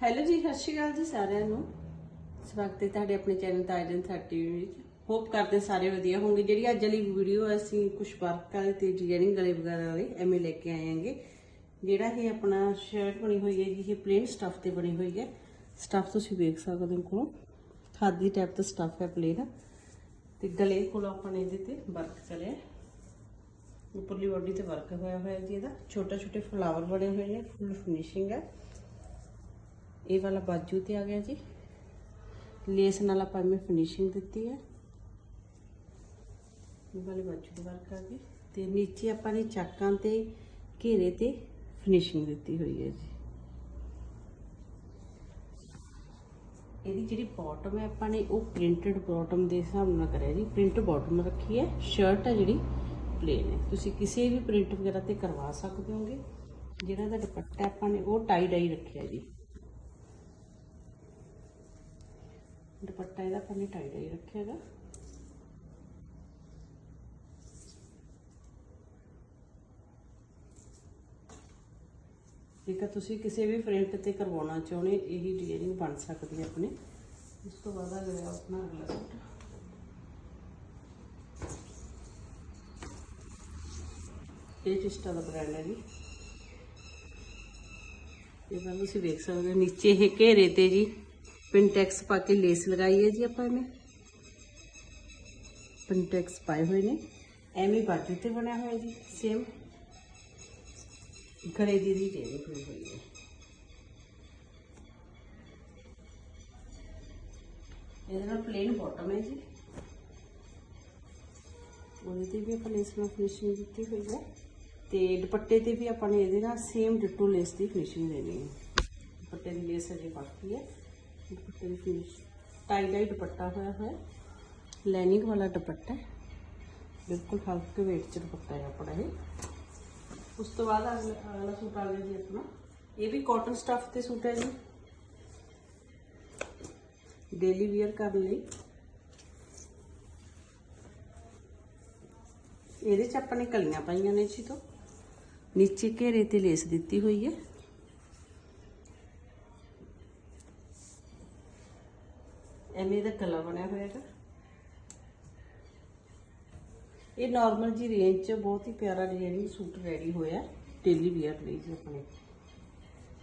Hello ਜੀ, ਸਤਿ ਸ਼੍ਰੀ ਅਕਾਲ ਜੀ ਸਾਰਿਆਂ ਨੂੰ। ਸਵਾਗਤ ਹੈ ਤੁਹਾਡੇ ਆਪਣੇ ਚੈਨਲ ਤਾਜਨ 30 ਵਿੱਚ। ਹੋਪ ਕਰਦੇ ਸਾਰੇ ਵਧੀਆ ਹੋਣਗੇ। ਜਿਹੜੀ ਅੱਜ ਵਾਲੀ ਵੀਡੀਓ ਅਸੀਂ ਕੁਝ ਵਰਕ ਵਾਲੇ ਤੇ ਡਿਜ਼ਾਈਨਿੰਗ ਗਲੇ ਵਗੈਰਾ ਵਾਲੇ ਐਵੇਂ ਲੈ ਕੇ ਆਏ ਹਾਂਗੇ ਜਿਹੜਾ ਇਹ ਆਪਣਾ ਸ਼ਰਟ ਬਣੀ ਹੋਈ ਹੈ ਜੀ, ਇਹ ਪਲੇਨ ਸਟਫ ਤੇ ਬਣੀ ਹੋਈ ਹੈ। ਸਟਫ ਤੁਸੀਂ ਵੇਖ ਸਕਦੇ ਹੋ ਕੋਲ। ਖਾਦੀ ਟਾਈਪ ਦਾ ਸਟਫ ਹੈ ਪਲੇਨ ਤੇ ਗਲੇ ਕੋਲ ਆਪਾਂ ਨੇ ਇਹਦੇ ਤੇ ਵਰਕ ਚਲਿਆ ਉੱਪਰਲੀ ਬਾਡੀ ਤੇ ਵਰਕ ਹੋਇਆ ਹੋਇਆ ਜੀ ਇਹਦਾ। ਛੋਟੇ ਛੋਟੇ ਫਲਾਵਰ ਬਣੇ ਹੋਏ ਨੇ ਫੁੱਲ ਫਿਨਿਸ਼ਿੰਗ ਹੈ। ਇਹ ਵਾਲਾ ਬਾਜੂ ਤੇ ਆ ਗਿਆ ਜੀ। ਲੇਸ ਨਾਲ ਆਪਾਂ ਮੈਂ ਫਿਨਿਸ਼ਿੰਗ ਦਿੱਤੀ ਹੈ। ਇਹ ਵਾਲੇ ਬਾਜੂ ਦੇ ਵਰਕ ਆ ਗਏ ਤੇ ਨੀਚੇ ਆਪਾਂ ਨੇ ਚਾਕਾਂ ਤੇ ਘੇਰੇ ਤੇ ਫਿਨਿਸ਼ਿੰਗ ਦਿੱਤੀ ਹੋਈ ਹੈ ਜੀ। ਇਹਦੀ ਜਿਹੜੀ ਬਾਟਮ ਹੈ, ਆਪਾਂ ਨੇ ਉਹ ਪ੍ਰਿੰਟਡ ਬਾਟਮ ਦੇ ਹਿਸਾਬ ਨਾਲ ਕਰਿਆ ਜੀ। ਪ੍ਰਿੰਟ ਬਾਟਮ ਰੱਖੀ ਹੈ। ਸ਼ਰਟ ਹੈ ਜਿਹੜੀ ਪਲੇਨ ਹੈ। ਤੁਸੀਂ ਕਿਸੇ ਵੀ ਪ੍ਰਿੰਟ ਵਗੈਰਾ ਤੇ ਕਰਵਾ ਸਕਦੇ ਹੋਗੇ। ਜਿਹੜਾ ਦਾ ਦੁਪੱਟਾ ਆਪਾਂ ਨੇ ਉਹ ਟਾਈ ਡਾਈ ਰੱਖਿਆ ਜੀ। ਦੁਪੱਟਾ ਇਹਦਾ ਆਪਾਂ ਨੇ ਟਾਈ ਡਾਈ ਰੱਖਿਆ ਹੈਗਾ ਜੇਕਰ ਤੁਸੀਂ ਕਿਸੇ ਵੀ ਪ੍ਰਿੰਟ ਤੇ ਕਰਵਾਉਣਾ ਚਾਹੁੰਦੇ ਇਹੀ ਡਿਜ਼ਾਈਨਿੰਗ ਬਣ ਸਕਦੀ ਹੈ ਆਪਣੇ। ਉਸ ਤੋਂ ਬਾਅਦ ਆ ਗਿਆ ਆਪਣਾ ਅਗਲਾ ਸੂਟ ਇਹ ਚਿਸਟਾ ਦਾ ਬ੍ਰਾਂਡ ਹੈ ਜੀ। ਇਹ ਤਾਂ ਤੁਸੀਂ ਵੇਖ ਸਕਦੇ ਹੋ ਨੀਚੇ ਇਹ ਘੇਰੇ ਤੇ ਜੀ। ਪਿੰਟੈਕਸ ਪਾ ਕੇ ਲੇਸ ਲਗਾਈ ਹੈ ਜੀ ਆਪਾਂ ਇਹਨੇ ਪਿੰਟੈਕਸ ਪਾਏ ਹੋਏ ਨੇ। ਐਵੇਂ ਬਾਜੂ ਤੇ ਬਣਿਆ ਹੋਇਆ ਜੀ ਸੇਮ ਗਲੇ ਦੀ ਦੀ ਟੇਲ ਹੋਈ ਹੋਈ ਹੈ। ਇਹਦੇ ਨਾਲ ਪਲੇਨ ਬਾਟਮ ਹੈ ਜੀ। ਉਹਦੇ ਤੇ ਵੀ ਆਪਾਂ ਲੇਸ ਨਾਲ ਫਿਨਿਸ਼ਿੰਗ ਦਿੱਤੀ ਹੋਈ ਹੈ। ਤੇ ਦੁਪੱਟੇ ਤੇ ਵੀ ਆਪਾਂ ਨੇ ਇਹਦੇ ਨਾਲ ਸੇਮ ਡਿਟੋ ਲੇਸ ਦੀ ਫਿਨਿਸ਼ਿੰਗ ਦੇਣੀ ਹੈ। ਦੁਪੱਟੇ ਦੀ ਲੇਸ ਅਜੇ ਬਾਕੀ ਹੈ। ਦੁਪੱਟੇ ਦੀ ਫਿਨਿਸ਼ ਟਾਈ ਡਾਈ ਦੁਪੱਟਾ ਹੋਇਆ ਹੋਇਆ ਲਾਈਨਿੰਗ ਵਾਲਾ ਦੁਪੱਟਾ ਹੈ ਬਿਲਕੁਲ ਹਲਕੇ weight ਚ ਦੁਪੱਟਾ ਹੈ ਆਪਣਾ ਇਹ ਉਸ ਤੋਂ ਬਾਅਦ ਅਗਲਾ ਅਗਲਾ ਸੂਟ ਆ ਗਿਆ ਜੀ ਆਪਣਾ ਇਹ ਵੀ ਕਾਟਨ ਸਟਫ ਤੇ ਸੂਟ ਹੈ ਜੀ ਡੇਲੀ ਵੀਅਰ ਕਰਨ ਲਈ ਇਹਦੇ ਚ ਆਪਾਂ ਨੇ ਕਲੀਆਂ ਪਾਈਆਂ ਨੇ ਜੀ ਤੋਂ। ਨੀਚੇ ਘੇਰੇ ਤੇ ਲੇਸ ਦਿੱਤੀ ਹੋਈ ਹੈ। ਐਵੇਂ ਦਾ ਗਲਾ ਬਣਿਆ ਹੋਇਆ ਹੈਗਾ। ਇਹ ਨਾਰਮਲ ਜੀ ਰੇਂਜ 'ਚ ਬਹੁਤ ਹੀ ਪਿਆਰਾ ਡਿਜ਼ਾਈਨਿੰਗ ਸੂਟ ਰੈਡੀ ਹੋਇਆ ਡੇਲੀ ਵੀਅਰ ਲਈ ਜੀ ਆਪਣੇ।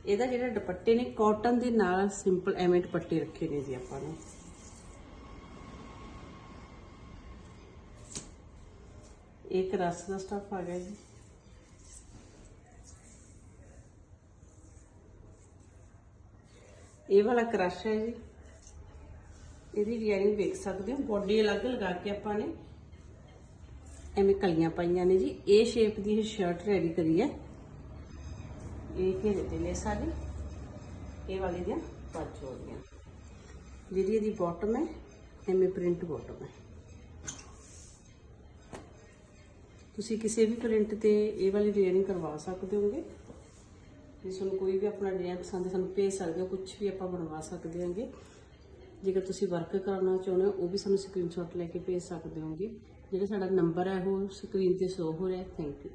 ਇਹਦਾ ਜਿਹੜਾ ਦੁਪੱਟੇ ਨੇ ਕਾਟਨ ਦੇ ਨਾਲ ਸਿੰਪਲ ਐਵੇਂ ਦੁਪੱਟੇ ਰੱਖੇ ਨੇ ਜੀ ਆਪਾਂ ਨੇ। ਇੱਕ ਰਸ ਦਾ ਸਟਫ ਆ ਗਿਆ ਜੀ। ਇਹ ਵਾਲਾ ਕਰਸ਼ ਹੈ ਜੀ। ਇਹਦੀ ਡਿਜ਼ਾਈਨਿੰਗ ਵੇਖ ਸਕਦੇ ਹੋ। ਬੋਡੀ ਅਲੱਗ ਲਗਾ ਕੇ ਆਪਾਂ ਨੇ ਐਵੇਂ ਕਲੀਆਂ ਪਾਈਆਂ ਨੇ ਜੀ। ਇਹ ਸ਼ੇਪ ਦੀ ਇਹ ਸ਼ਰਟ ਰੈਡੀ ਕਰੀ ਹੈ। ਇਹ ਘੇਰੇ ਤੇ ਲੈਸ ਸਾਡੀ ਇਹ ਵਾਲੀ ਦੀਆਂ ਪੰਜ ਆ ਗਈਆਂ ਜਿਹੜੀ ਇਹਦੀ ਬਾਟਮ ਹੈ, ਐਵੇਂ ਪ੍ਰਿੰਟ ਬਾਟਮ ਹੈ। ਤੁਸੀਂ ਕਿਸੇ ਵੀ ਪ੍ਰਿੰਟ ਤੇ ਇਹ ਵਾਲੀ ਡਿਜ਼ਾਈਨਿੰਗ ਕਰਵਾ ਸਕਦੇ ਹੋਗੇ। ਜੇ ਤੁਹਾਨੂੰ ਕੋਈ ਵੀ ਆਪਣਾ ਡਿਜ਼ਾਈਨ ਪਸੰਦ ਹੈ, ਸਾਨੂੰ ਭੇਜ ਸਕਦੇ ਹੋ। ਕੁਝ ਵੀ ਆਪਾਂ ਬਣਵਾ ਸਕਦੇ ਹਾਂਗੇ। ਜੇਕਰ ਤੁਸੀਂ ਵਰਕ ਕਰਨਾ ਚਾਹੁੰਦੇ ਹੋ, ਉਹ ਵੀ ਸਾਨੂੰ ਸਕਰੀਨਸ਼ਾਟ ਲੈ ਕੇ ਭੇਜ ਸਕਦੇ ਹੋਗੇ। ਜਿਹੜਾ ਸਾਡਾ ਨੰਬਰ ਹੈ, ਉਹ ਸਕਰੀਨ ਤੇ ਸ਼ੋ ਹੋ ਰਿਹਾ ਥੈਂਕ ਯੂ